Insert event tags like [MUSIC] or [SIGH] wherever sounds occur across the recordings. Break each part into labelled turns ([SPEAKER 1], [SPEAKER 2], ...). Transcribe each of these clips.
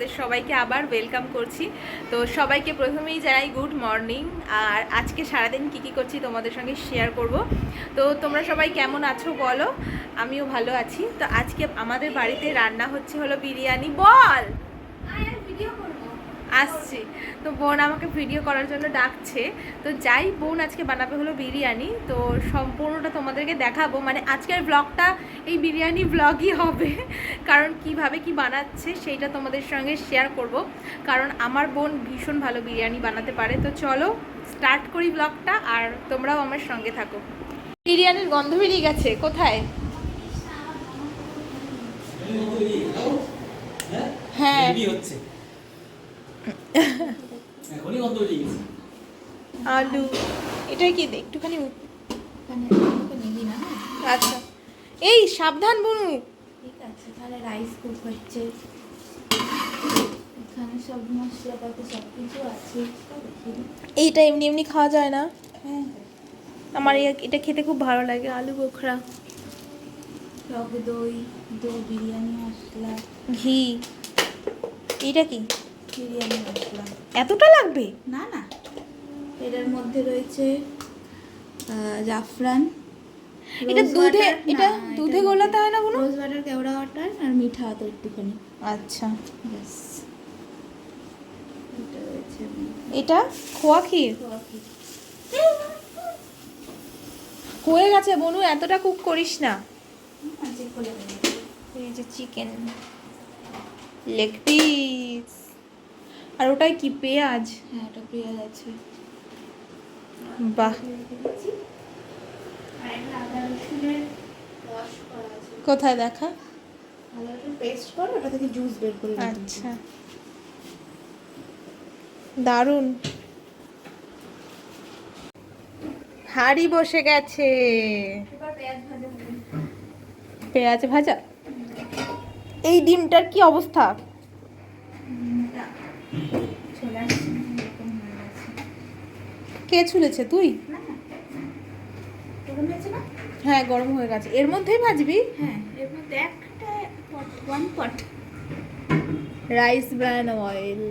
[SPEAKER 1] তোমাদের সবাইকে আবার ওয়েলকাম করছি। তো সবাইকে প্রথমেই জানাই গুড মর্নিং আর আজকে সারাদিন কি কি করছি তোমাদের সঙ্গে শেয়ার করব। তো তোমরা সবাই কেমন আছো বলো? আমিও ভালো আছি। তো আজকে আমাদের বাড়িতে রান্না হচ্ছে হলো বিরিয়ানি। বল! আসছি। তো বোন আমাকে ভিডিও করার জন্য ডাকছে। তো যাই বোন আজকে বানাবে হলো বিরিয়ানি। তো সম্পূর্ণটা তোমাদেরকে দেখাবো। মানে আজকের ব্লগটা এই বিরিয়ানি ব্লগই হবে। কারণ কীভাবে কি বানাচ্ছে সেইটা তোমাদের সঙ্গে শেয়ার করব। কারণ আমার বোন ভীষণ ভালো বিরিয়ানি বানাতে পারে। তো চলো স্টার্ট করি ব্লগটা আর তোমরাও আমার সঙ্গে থাকো। বিরিয়ানির গন্ধ বেরিয়ে গেছে কোথায়? হ্যাঁ?
[SPEAKER 2] দেরি হচ্ছে এখনই গন্ধ বেরিয়ে গেছে [LAUGHS]
[SPEAKER 1] আলু। এটা কি? একটুখানি
[SPEAKER 3] নিবি না?
[SPEAKER 1] আচ্ছা। এই সাবধান বনু।
[SPEAKER 3] ঠিক আছে তাহলে রাইস কুক হচ্ছে। এখানে সব মশলাপাতি সব কিছু আছে।
[SPEAKER 1] এইটা এমনি এমনি খাওয়া যায় না?
[SPEAKER 3] হ্যাঁ।
[SPEAKER 1] আমার এটা খেতে খুব ভালো লাগে আলু বোখরা
[SPEAKER 3] টক দই দই বিরিয়ানি মশলা।
[SPEAKER 1] ঘি। এটা কি?
[SPEAKER 3] বিরিয়ানি মশলা
[SPEAKER 1] এতটা লাগবে?
[SPEAKER 3] না না। এটার মধ্যে রয়েছে জাফরান
[SPEAKER 1] এটা দুধে এটা দুধে গোলাতে হয় না কোনো?
[SPEAKER 3] রোজ ওয়াটার কেওড়া ওয়াটার আর মিঠা তো একটুখানি।
[SPEAKER 1] আচ্ছা।
[SPEAKER 3] ব্যাস। এটা
[SPEAKER 1] খোয়া ক্ষীর?
[SPEAKER 3] খোয়া ক্ষীর।
[SPEAKER 1] হয়ে গেছে বনু এতটা কুক করিস না।
[SPEAKER 3] দেবো।
[SPEAKER 1] এই যে চিকেন লেগ পিস আর ওটাই কি পেঁয়াজ?
[SPEAKER 3] হ্যাঁ এটা পেঁয়াজ আছে।
[SPEAKER 1] বাহ। কোথায় দেখা?
[SPEAKER 3] পেস্ট করে ওটা থেকে জুস বের করে
[SPEAKER 1] আচ্ছা। দারুণ। হাড়ি বসে গেছে।
[SPEAKER 3] পেঁয়াজ ভাজা?
[SPEAKER 1] এই ডিমটার কি অবস্থা
[SPEAKER 3] ডিমটা চলে আসছে এরকম হয়ে গেছে
[SPEAKER 1] কে ছুলেছে? তুই? হ্যাঁ গরম হয়ে গেছে। এর মধ্যেই ভাজবি?
[SPEAKER 3] হ্যাঁ এর মধ্যে একটা pot one pot
[SPEAKER 1] rice bran oil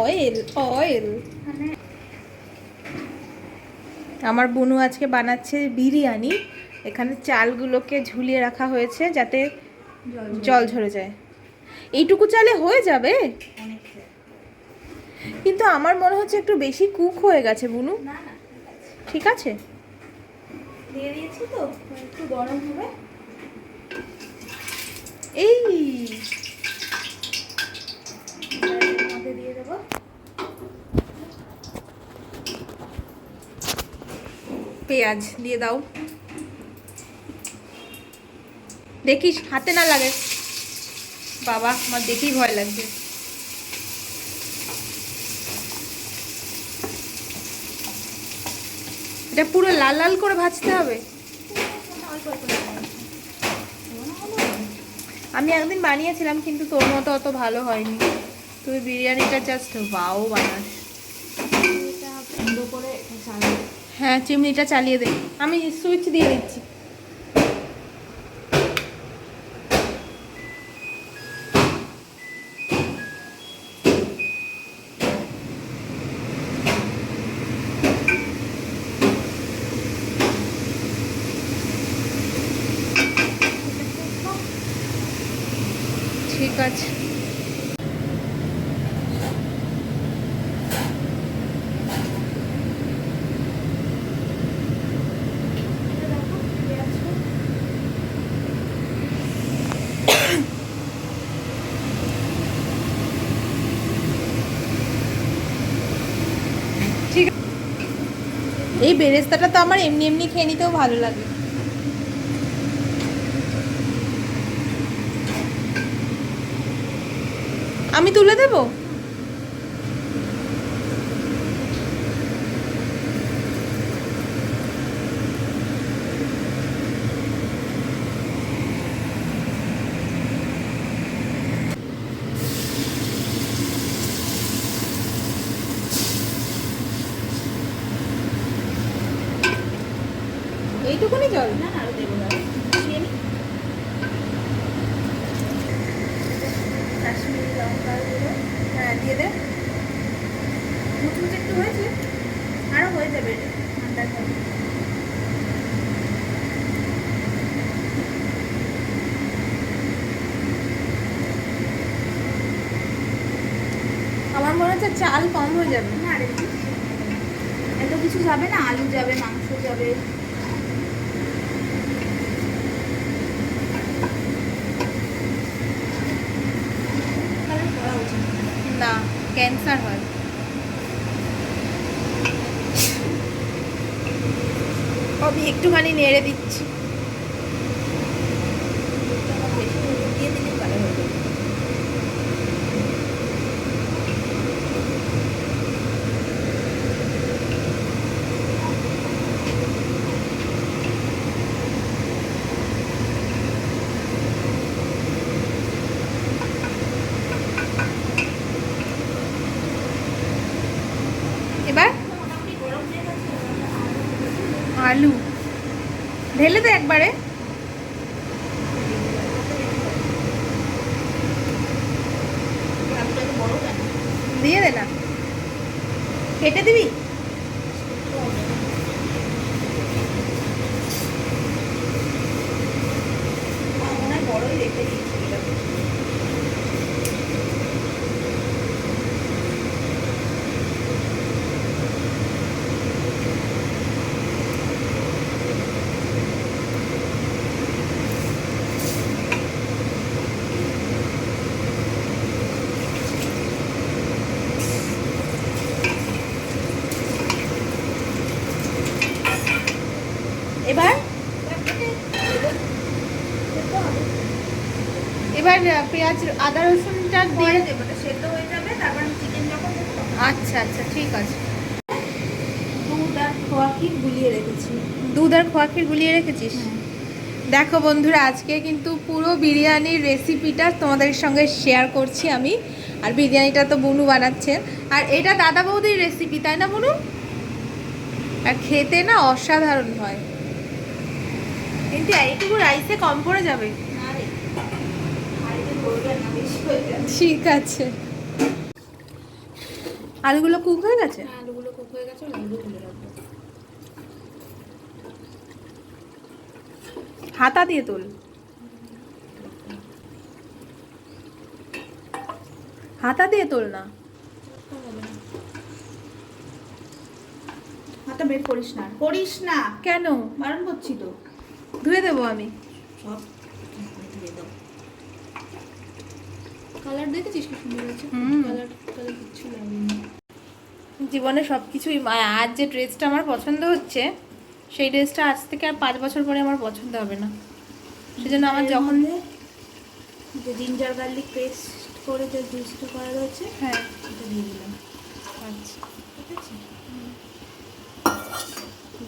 [SPEAKER 1] oil oil আমার বনু আজকে বানাচ্ছে বিরিয়ানি। এখানে চালগুলোকে ঝুলিয়ে রাখা হয়েছে যাতে
[SPEAKER 3] জল
[SPEAKER 1] ঝরে যায়। এইটুকু চালে হয়ে যাবে?
[SPEAKER 3] অনেকটা।
[SPEAKER 1] কিন্তু আমার মনে হচ্ছে একটু বেশি কুক হয়ে গেছে বুনু।
[SPEAKER 3] ঠিক আছে। দিয়ে দিয়েছি তো একটু গরম হবে।
[SPEAKER 1] এই।
[SPEAKER 3] দিয়ে দেবো।
[SPEAKER 1] পেঁয়াজ দিয়ে দাও। দেখিস হাতে না লাগে। বাবা আমার দেখেই ভয় লাগছে। এটা পুরো লাল লাল করে ভাজতে হবে? আমি একদিন বানিয়েছিলাম কিন্তু তোর মতো অত ভালো হয়নি। তুই বিরিয়ানিটা জাস্ট বাও বানাস। হ্যাঁ চিমনিটা চালিয়ে দে। আমি সুইচ দিয়ে দিচ্ছি। আছে। এই বেরেস্তাটা তো আমার এমনি এমনি খেয়ে নিতেও ভালো লাগে আমি তুলে দেব? এইটুকুনি জল।
[SPEAKER 3] না না আরও দেবো দাঁড়াও। মিশিয়ে নিই। কাশ্মীরি লঙ্কার গুঁড়ো
[SPEAKER 1] হ্যাঁ দিয়ে দে
[SPEAKER 3] মুচমুচে একটু হয়েছে আরও হয়ে যাবে ঠান্ডা খাবে
[SPEAKER 1] হচ্ছে চাল কম হয়ে যাবে
[SPEAKER 3] না এত কিছু যাবে না? আলু যাবে, মাংস যাবে।
[SPEAKER 1] না, ক্যান্সার হয়। আমি একটুখানি নেড়ে দিচ্ছি
[SPEAKER 3] বেশি হলুদ দিয়ে দিলে ভালো হয়ে যাবে
[SPEAKER 1] এবার আলু ঢেলে দে একবারে
[SPEAKER 3] আলুটা তো বড় কেন
[SPEAKER 1] দিয়ে দে না কেটে দিবি
[SPEAKER 3] আমার মনে হয় বড়ই রেখে দিয়েছি এটা
[SPEAKER 1] এবার এবার পেঁয়াজ আদা রসুনটা দিয়ে
[SPEAKER 3] দেবো সেদ্ধ হয়ে যাবে তারপর চিকেন যখন
[SPEAKER 1] আচ্ছা আচ্ছা ঠিক আছে।
[SPEAKER 3] দুধ আর খোয়া ক্ষীর গুলিয়ে রেখেছি।
[SPEAKER 1] দুধ আর খোয়া ক্ষীর গুলিয়ে রেখেছিস? দেখো বন্ধুরা আজকে কিন্তু পুরো বিরিয়ানির রেসিপিটা তোমাদের সঙ্গে শেয়ার করছি আমি আর বিরিয়ানিটা তো বুনু বানাচ্ছে আর এটা দাদা বৌদির রেসিপি তাই না বুনু? আর খেতে না অসাধারণ হয়। কিন্তু এইটুকু রাইসে কম পড়ে যাবে
[SPEAKER 3] না রে হাঁড়িতে ধরবে না বেশি হয়ে যাবে
[SPEAKER 1] ঠিক আছে। আলুগুলো কুক হয়ে গেছে?
[SPEAKER 3] হ্যাঁ, আলুগুলো কুক হয়ে গেছে আলুগুলো তুলে রাখব।
[SPEAKER 1] হাতা দিয়ে তোল। হাতা দিয়ে তোল না।
[SPEAKER 3] হাতা বের করিস না। করিস না।
[SPEAKER 1] কেন?
[SPEAKER 3] বারণ করছি তো।
[SPEAKER 1] ধুয়ে দেবো আমি।
[SPEAKER 3] সব ধুয়ে দাও কালার দেখেছিস কি সুন্দর
[SPEAKER 1] হুম।
[SPEAKER 3] কালার কালার কিচ্ছু লাগেনি।
[SPEAKER 1] জীবনে সব কিছুই আজ যে ড্রেসটা আমার পছন্দ হচ্ছে সেই ড্রেসটা আজ থেকে আর পাঁচ বছর পরে আমার পছন্দ হবে না। সেজন্য আমার যখন
[SPEAKER 3] যে জিঞ্জার গার্লিক পেস্ট করে যে জুসটা করা রয়েছে
[SPEAKER 1] হ্যাঁ।
[SPEAKER 3] এটা দিয়ে দিলাম।
[SPEAKER 1] আচ্ছা।
[SPEAKER 3] ঠিক আছে?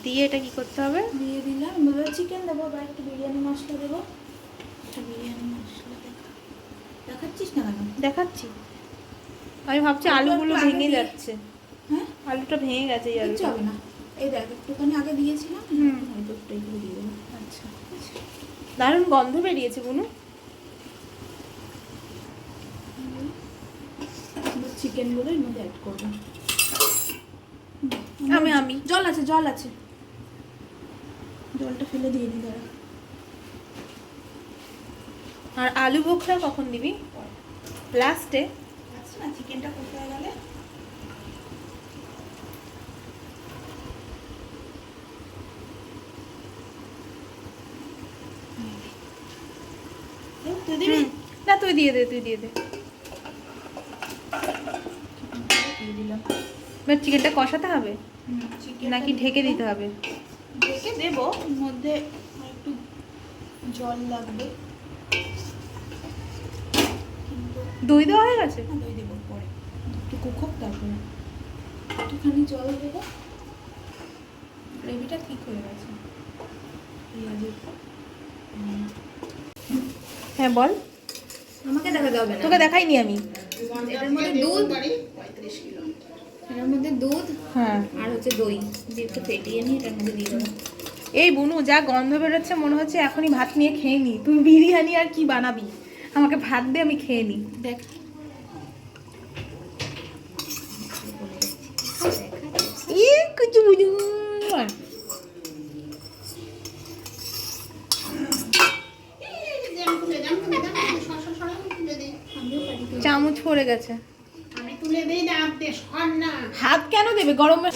[SPEAKER 1] দিয়ে এটা কি করতে হবে?
[SPEAKER 3] দিয়ে দিলাম। এবার চিকেন দেবো বা একটু বিরিয়ানি মশলা দেবো। একটু বিরিয়ানি মশলা। দেখাচ্ছিস না কেন?
[SPEAKER 1] দেখাচ্ছি। আমি ভাবছি আলুগুলো ভেঙে যাচ্ছে।
[SPEAKER 3] হ্যাঁ?
[SPEAKER 1] আলুটা ভেঙে গেছে এই আলুটা।
[SPEAKER 3] হবে না। এই দেখ একটুখানি আগে দিয়েছিলাম
[SPEAKER 1] হুম।
[SPEAKER 3] হয়তো একটু একটু দিয়ে দেবো।
[SPEAKER 1] আচ্ছা। দারুণ গন্ধ বেরিয়েছে বুনু।
[SPEAKER 3] চিকেনগুলো এর মধ্যে অ্যাড করব।
[SPEAKER 1] আমি আমি।
[SPEAKER 3] জল আছে জল আছে। জলটা ফেলে দিয়ে দিই দাঁড়া।
[SPEAKER 1] আর আলু বোখরা কখন দিবি? লাস্টে
[SPEAKER 3] না চিকেনটা গেলে? তুই দিবি?
[SPEAKER 1] না তুই দিয়ে দে তুই দিয়ে দে। এবার চিকেনটা কষাতে হবে? নাকি ঢেকে দিতে হবে?
[SPEAKER 3] ঢেকে দেবো মধ্যে একটু জল লাগবে কিন্তু
[SPEAKER 1] দই দেওয়া হয়ে গেছে?
[SPEAKER 3] দই দেবো পরে। একটু হোক তারপরে একটুখানি জল দেবো। গ্রেভিটা ঠিক হয়ে গেছে। পেঁয়াজের
[SPEAKER 1] হ্যাঁ বল।
[SPEAKER 3] আমাকে দেখাতে হবে
[SPEAKER 1] তোকে দেখাইনি আমি।
[SPEAKER 3] এটার মধ্যে দুধ। এটার মধ্যে দুধ
[SPEAKER 1] হ্যাঁ।
[SPEAKER 3] আর হচ্ছে দই। দিয়ে একটু ফেটিয়ে নিয়ে এটার মধ্যে দিয়ে দেবো।
[SPEAKER 1] এই বুনু যা গন্ধ বেরোচ্ছে মনে হচ্ছে এখনই ভাত নিয়ে খেয়ে নি। তুই বিরিয়ানি আর কি বানাবি? আমাকে ভাত দিয়ে আমি খেয়ে নিই
[SPEAKER 3] দেখ।
[SPEAKER 1] চামচ পড়ে গেছে। হাত কেন দেবে? গরমে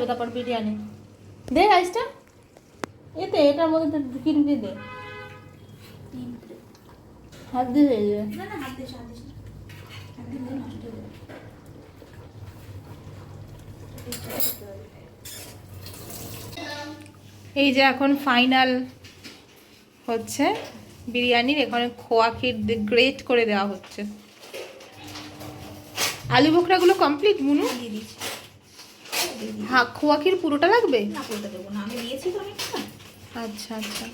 [SPEAKER 1] যাবে তারপর বিরিয়ানি। দে রাইসটা এতে এটার মধ্যে ঢুকিয়ে ঢুকিয়ে দে। হাত দিয়ে হয়ে যাবে
[SPEAKER 3] না না হাত দিস হাত নষ্ট হয়ে
[SPEAKER 1] এই যে এখন ফাইনাল হচ্ছে বিরিয়ানির এখানে খোয়া ক্ষীর গ্রেট করে দেওয়া হচ্ছে। আলু বোখরাগুলো কমপ্লিট মুনু?
[SPEAKER 3] দিয়ে দিস।
[SPEAKER 1] হ্যাঁ খোয়া ক্ষীর পুরোটা লাগবে?
[SPEAKER 3] না করতে দেবো না। আমি দিয়েছি তো আমি
[SPEAKER 1] আচ্ছা আচ্ছা।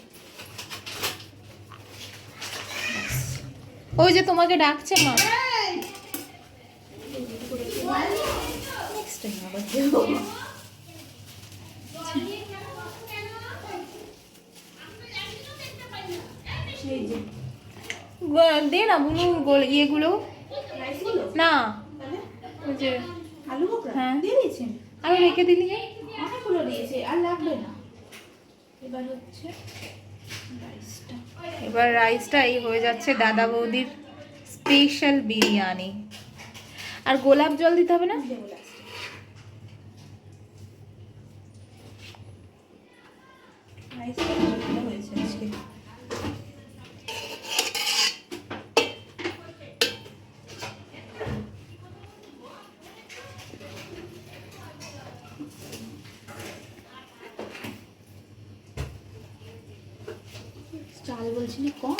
[SPEAKER 1] ওই যে তোমাকে ডাকছে মা।
[SPEAKER 3] নেক্সট টাইম আবার দেবো এই যে।
[SPEAKER 1] গ- দে না বুনু গোল- ইয়েগুলো। না। ওই যে।
[SPEAKER 3] আলু
[SPEAKER 1] হ্যাঁ।
[SPEAKER 3] দিয়ে দিয়েছেন
[SPEAKER 1] আরও রেখে দিলি?
[SPEAKER 3] অনেকগুলো দিয়েছে আর লাগবে না। এবার হচ্ছে রাইসটা।
[SPEAKER 1] এবার রাইসটা এই হয়ে যাচ্ছে দাদা বৌদির স্পেশাল বিরিয়ানি। আর গোলাপ জল দিতে হবে না?
[SPEAKER 3] রাইসটা হয়েছে আজকে চাল বলছিলি কম?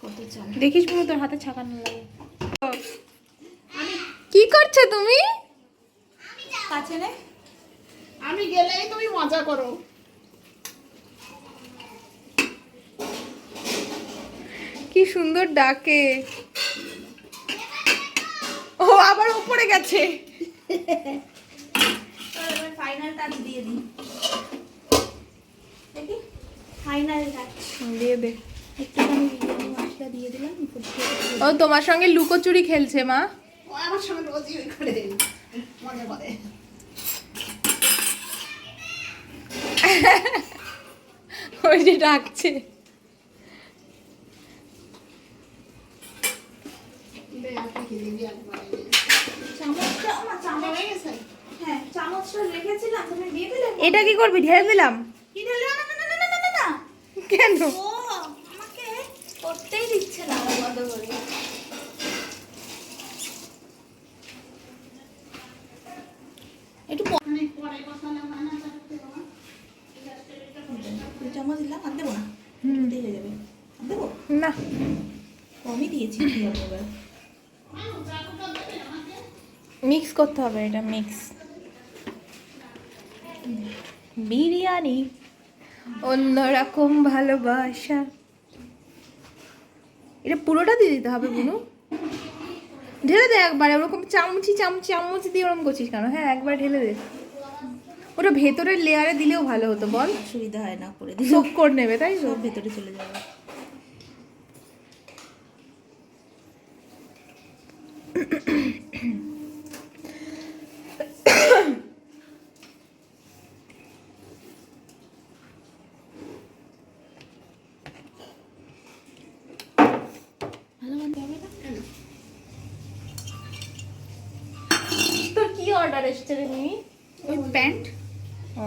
[SPEAKER 3] কত চাল
[SPEAKER 1] দেখিস পুরো তোর হাতে ছাকানো লাগে কি করছ তুমি?
[SPEAKER 3] কাছে নে।
[SPEAKER 4] আমি গেলেই তুমি মজা করো।
[SPEAKER 1] কি সুন্দর ডাকে। ও আবার উপরে গেছে।
[SPEAKER 3] ফাইনাল টাচ দিয়ে দিই। দেখি? ফাইনাল টাচ
[SPEAKER 1] দিয়ে দে।
[SPEAKER 3] একটুখানি মশলা দিয়ে দিলাম
[SPEAKER 1] ও তোমার সঙ্গে লুকোচুরি খেলছে মা।
[SPEAKER 4] ও আমার সঙ্গে রোজই ওই করে মজা করে
[SPEAKER 1] ওই যে ডাকছে।
[SPEAKER 4] দে, আপনি কি দিবি একবার এই নে।
[SPEAKER 3] চামচটা আমার চামচ
[SPEAKER 4] হয়ে গেছে
[SPEAKER 3] হ্যাঁ চামচটা রেখেছিলাম তুমি দিয়ে দিলে
[SPEAKER 1] এটা কি করবি ঢেলে দিলাম
[SPEAKER 3] কি ঢেলে না না না না না না না
[SPEAKER 1] কেন
[SPEAKER 3] ও আমাকে করতেই দিচ্ছে না আমার বন্ধ করে একটু প-
[SPEAKER 4] অনেক পরে কথা না হয় না থাকতে বাবা।
[SPEAKER 3] দুই চামচ দিলাম আর দেবো না
[SPEAKER 1] হুম।
[SPEAKER 3] দিয়ে হয়ে যাবে আর দেবো
[SPEAKER 1] না
[SPEAKER 3] কমই দিয়েছি কি হবে এবার
[SPEAKER 1] মিক্স করতে হবে এটা মিক্স বিরিয়ানি অন্যরকম ভালোবাসা। এটা পুরোটা দিয়ে দিতে হবে বুনু। ঢেলে দে একবার ওরকম চামচি চামচ চামচ দিয়ে ওরকম করছিস কেন? হ্যাঁ একবার ঢেলে দে। ওটা ভেতরের লেয়ারে দিলেও ভালো হতো বল।
[SPEAKER 3] সুবিধা হয় না করে দিলে
[SPEAKER 1] সোক করে নেবে তাই
[SPEAKER 3] সব ভেতরে চলে যাবে ভালো মন্দ হবে না
[SPEAKER 1] তোর কি অর্ডার এসছে রে মিমি।
[SPEAKER 3] ওই প্যান্ট।
[SPEAKER 1] ও।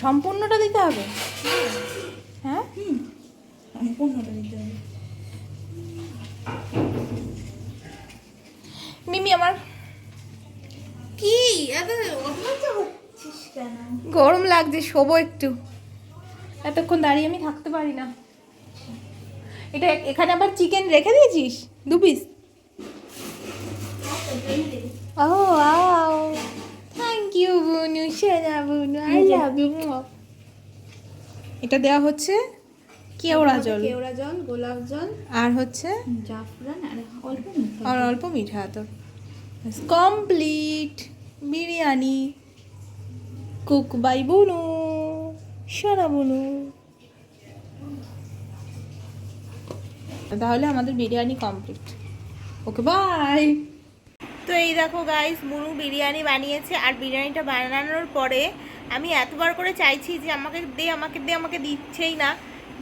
[SPEAKER 1] সম্পূর্ণটা দিতে হবে? হ্যাঁ?
[SPEAKER 3] সম্পূর্ণটা দিতে হবে।
[SPEAKER 1] মিমি আমার
[SPEAKER 3] কি? এত
[SPEAKER 1] গরম লাগছে শোবো একটু। এতক্ষণ দাঁড়িয়ে আমি থাকতে পারি না। এটা এখানে আবার চিকেন রেখে দিয়েছিস? দু পিস ও ওয়াও। থ্যাংক ইউ বুনু সোনা বুনু আই লাভ ইউ এটা দেওয়া হচ্ছে কেওড়া জল।
[SPEAKER 3] কেওড়া জল গোলাপ জল।
[SPEAKER 1] আর হচ্ছে?
[SPEAKER 3] জাফরান আর অল্প মিঠা।
[SPEAKER 1] আর অল্প মিঠা তো। কমপ্লিট বিরিয়ানি। কুক বাই বুনু সোনা বুনু। তাহলে আমাদের বিরিয়ানি কমপ্লিট ওকে বাই তো এই দেখো গাইস বুনু বিরিয়ানি বানিয়েছে আর বিরিয়ানিটা বানানোর পরে আমি এতবার করে চাইছি যে আমাকে দে আমাকে দে, আমাকে দিচ্ছেই না।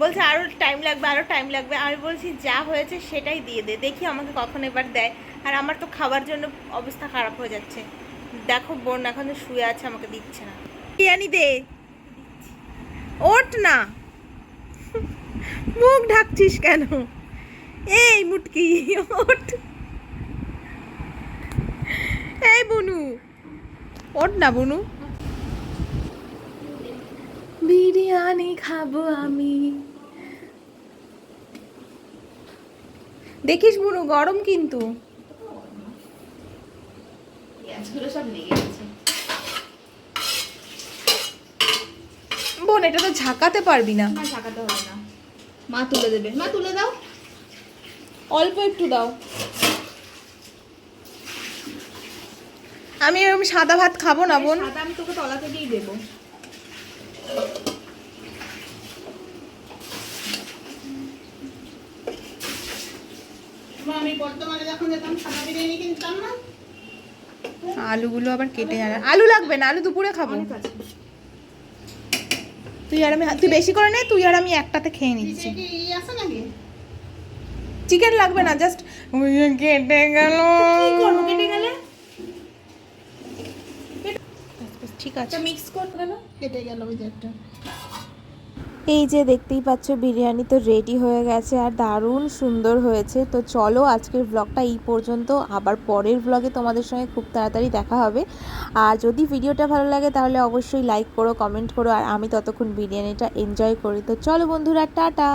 [SPEAKER 1] বলছে আরও টাইম লাগবে আরও টাইম লাগবে। আমি বলছি যা হয়েছে সেটাই দিয়ে দে, দেখি আমাকে কখন এবার দেয়। আর আমার তো খাবার জন্য অবস্থা খারাপ হয়ে যাচ্ছে। দেখো বোন এখন শুয়ে আছে, আমাকে দিচ্ছে না। বিরিয়ানি দে? ওঠ না। মুখ ঢাকছিস কেন? এই মুটকি ওঠ এই বুনু। ওঠ না বুনু। বিরিয়ানি খাব আমি। দেখিস বুনু গরম কিন্তু।
[SPEAKER 3] সব লেগে গেছে।
[SPEAKER 1] বোন এটা তো ঝাঁকাতে পারবি না।
[SPEAKER 3] ঝাঁকাতে হবে না। মা তুলে দেবে। মা তুলে দাও।
[SPEAKER 1] অল্প একটু দাও। আমি এরকম সাদা ভাত খাব না বোন।
[SPEAKER 3] সাদা আমি তোকে তলা থেকেই দেবো।
[SPEAKER 4] আমি বর্তমানে যখন যেতাম সাদা বিরিয়ানি কিনতাম না।
[SPEAKER 1] আলুগুলো আবার কেটে যাবে আলু লাগবে না আলু দুপুরে খাব। তুই আর আমি তুই বেশি করে নে তুই আর আমি একটাতে খেয়ে নিচ্ছি। চিকেন লাগবে না জাস্ট কেটে গেল।
[SPEAKER 3] কেটে গেলে?
[SPEAKER 1] ঠিক আছে।
[SPEAKER 3] মিক্স কর গেল
[SPEAKER 4] কেটে গেল ওই যে একটা।
[SPEAKER 1] এই যে দেখতেই পাচ্ছ, বিরিয়ানি তো রেডি হয়ে গেছে আর দারুণ সুন্দর হয়েছে। তো চলো আজকের ব্লগটা এই পর্যন্ত। আবার পরের ব্লগে তোমাদের সঙ্গে খুব তাড়াতাড়ি দেখা হবে। আর যদি ভিডিওটা ভালো লাগে তাহলে অবশ্যই লাইক করো কমেন্ট করো, আর আমি ততক্ষণ বিরিয়ানিটা এনজয় করি। তো চলো বন্ধুরা, টাটা!